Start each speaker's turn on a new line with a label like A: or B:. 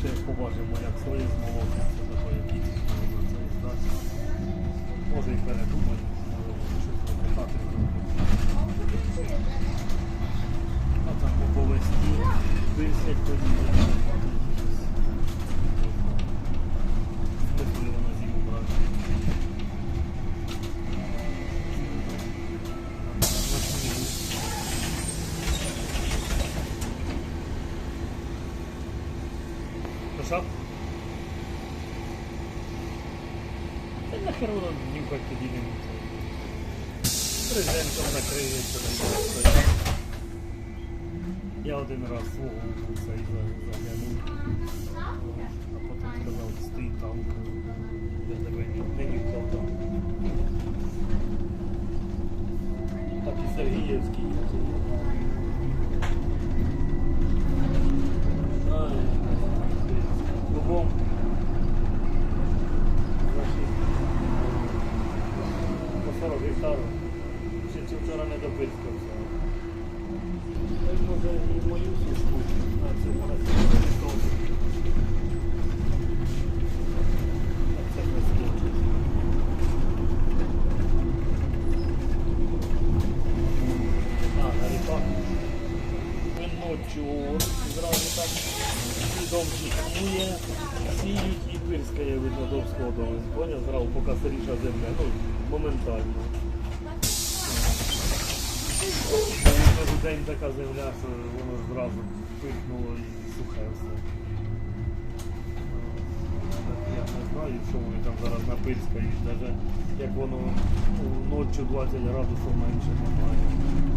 A: ще побачимо, як своє змолотиться, такої якісь це здачі. Може і передумати, щось запитати. А там по весні висять тоді. Що? Та нахер воно нюхать тоді не мусить. Презентом накриється на. Я один раз свого вуса і заглянув. А потім сказав, стій там, я тебе не, нюхав там. Так і Сергіївський. По 40 гектарів. Ще це вчора не допискався. Може і мою сушку на цьому. Так це не скінчить. А, на ріпак. Він ночі зразу там дом житлує, сіють і пирскає видно до всходу. Поняв, зразу поки сиріша земля, ну, моментально. Кажу, день така земля, що воно зразу пихнуло і сухе все. Я не знаю, що вони там зараз напирскають, навіть як воно ночі 20 градусів менше немає.